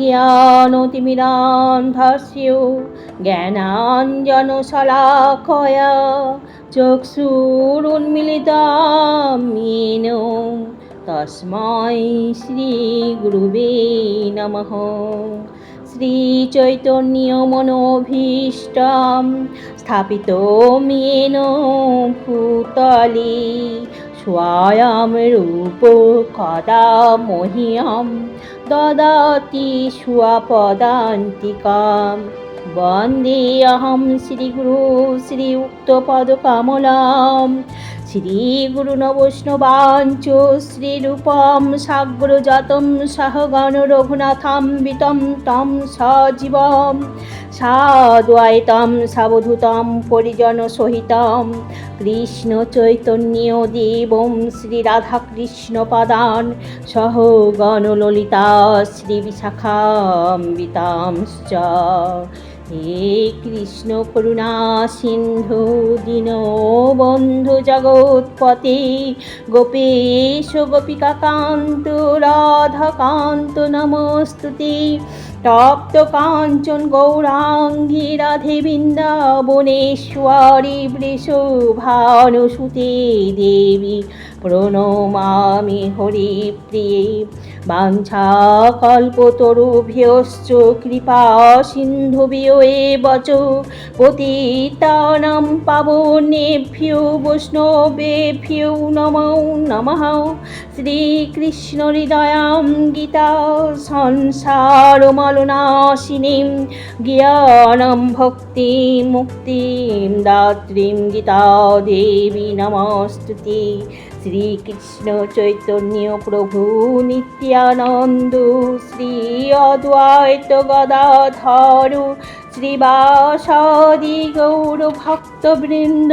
জ্ঞানতিমিরান্ধস্যো জ্ঞানাঞ্জনশলাকয়া চক্ষুরুন্মিলিতাম মীন তস্মৈ শ্রীগুরুবে নমঃ। শ্রীচৈতন্যমনোভীষ্টম স্থাপিত মেন ভূতলে স্বয়ং রূপ কদা মহিয়ম। দদাতি সুয়াপদান্তিকাম। বন্দে অহম শ্রীগুরু পদ উক্তপদকমলাম শ্রীউক্তপদকমলাম শ্রীগুরুনবৈষ্ণবাঞ্চ শ্রীরূপম সাগ্রজাতম সহগণ রঘুনাথম বিতম তম সজীবম সাদ্বৈতম সাবধূতম পরিজন সহিতম, কৃষ্ণ চৈতন্য দেবম শ্রী রাধাকৃষ্ণ পাদান সহ গণললিতা শ্রী বিশাখাম্বিতাংশ্চ হে কৃষ্ণ করুণা সিন্ধু দীন বন্ধু জগৎপতে। গোপেশ গোপিকাকান্ত রাধাকান্ত নমস্তুতে। তপ্ত কাঞ্চন গৌরাঙ্গী রাধে বৃন্দাবনেশ্বরী বৃষভানুসুতে দেবী, প্রণমামি হরিপ্রিয়ে। বাঞ্ছাকল্পতরুভ্যশ্চ কৃপা সিন্ধুভ্যো বচ। পতিতানাং পাবনেভ্যো, বৈষ্ণবেভ্যো নমো নমঃ। শ্রীকৃষ্ণ হৃদয়াং গীতা সংসারমলনাশিনীं জ্ঞাनं ভক্তি মুক্তিं দাত্রীं গীতা দেবী নমস্তুতে। শ্রীকৃষ্ণ চৈতন্য প্রভু নিত্যানন্দ, শ্রী অদ্বৈত গদাধর, শ্রীবাসাদি গৌর ভক্তবৃন্দ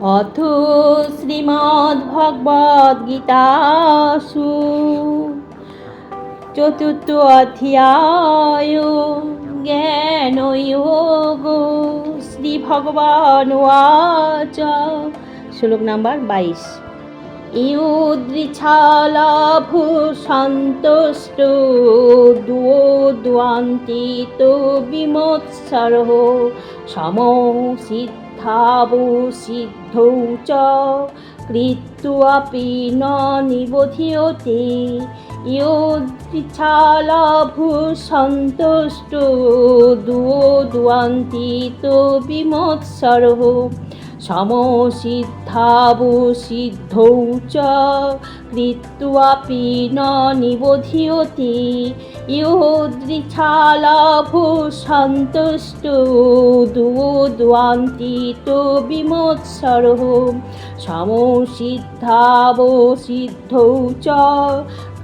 অথ শ্রীমদ্ভগবদ্ গীতাসু চতুর্থ অধ্যায় জ্ঞানয়োগ শ্রী ভগবান ওয়াচ শ্লোক নাম্বার বাইশ। ইউদৃচ্ছালাভু সন্তুষ্ট দ্বান্তি তো বিমৎসরহ সমসিদ্ধাবু সিদ্ধৌ চ। কৃত্বাপি ন নিবোধিয়তে ইয়োদৃচ্ছালাভু সন্তুষ্ট দুয়ান্তি তো বিমৎসরহ সমসিদ্ধাবু সিদ্ধৌ চ কৃত্বাপি ন নিবোধিয়তে ইহদৃচ্ছালাভু সন্তুষ্ট দুদ্বান্তি তো বিমৎসরহ সমসিদ্ধাবু সিদ্ধৌ চ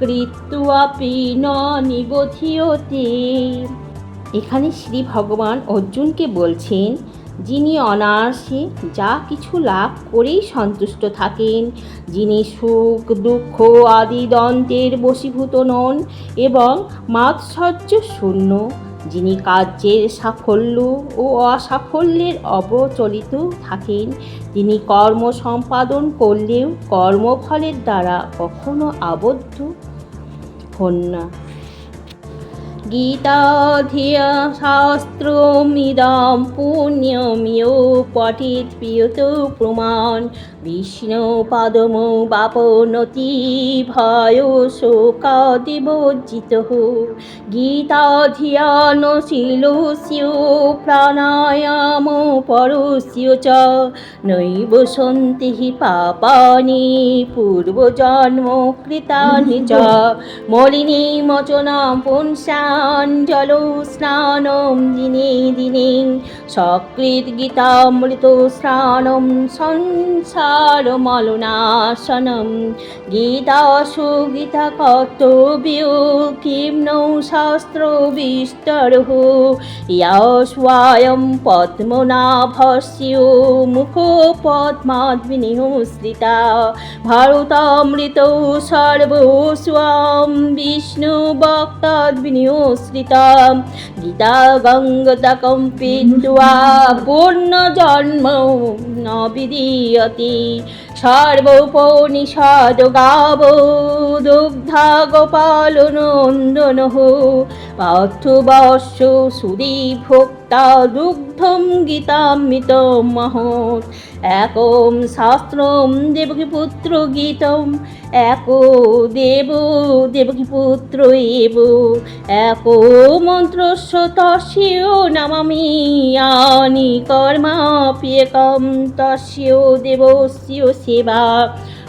কৃত্বাপি ন নিবোধিয়তে এখানে শ্রী ভগবান অর্জুনকে বলছেন যিনি অনায়াসে যা কিছু লাভ করেই সন্তুষ্ট থাকেন, যিনি সুখ, দুঃখ আদি দন্তের বশীভূত নন এবং মাৎসর্য শূন্য, যিনি কার্যের সাফল্য ও অসাফল্যের অবচলিত থাকেন, তিনি কর্ম সম্পাদন করলেও কর্মফলের দ্বারা কখনো আবদ্ধ হন না। গীতাধিয়া শাস্ত্রমিদম পুণ্যমিয় পঠিত প্রিয়ত প্রমাণ বিষ্ণু পদম বাপনতি ভয় শোকাদিবজ্জিত গীতাধিয়ানশীলস্য প্রাণায়াম পরস্য চ নৈব সন্তি পাপানি পূর্বজন্ম কৃতানি চ মলিনী মচনা পুংসা পুণ্যাঞ্জল স্নানম, দিনে দিনে। সকৃত গীতামৃত স্নানম সংসার মলনাশনম গীতাসু গীতা কর্তব্য কিম নৌ শাস্ত্র বিস্তরহ। ইয়াস্বায়ম পদ্মনাভস্য মুখ পদ্মাদ্বিনিহস্রিতা ভারতামৃত সর্বস্বাম বিষ্ণু ভক্তাদ্বিনিহস্রিতা গীতা গঙ্গতকম পিত্বা পূর্ণজন্ম ন বিদীয়তে সর্বোপনিষদ গাব দুগ্ধা গোপাল নন্দন পার্থবর্ষ সুদী ভোক্তা দুগ্ধম গীতামৃত মহৎ একম শাস্ত্রম দেবকী পুত্র গীতম এক দেব দেবকী পুত্র এব এক মন্ত্রস্য তস্য নামামি ইয়ানি কর্মাপ্যেকম তস্য দেবস্য সেবা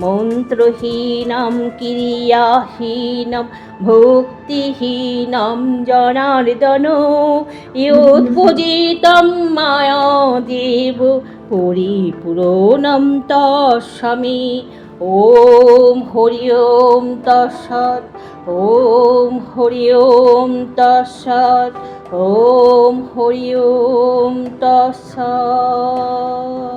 মন্ত্রহীনম, ক্রিয়াহীনম, ভক্তিহীনম, জনার্দন ইয়োৎপজিতম মায়া দেব পরিপূরণম তস্বামী ওম হরি ওম তৎসৎ, ওম হরি ওম তৎসৎ, ওম হরি ওম তৎসৎ।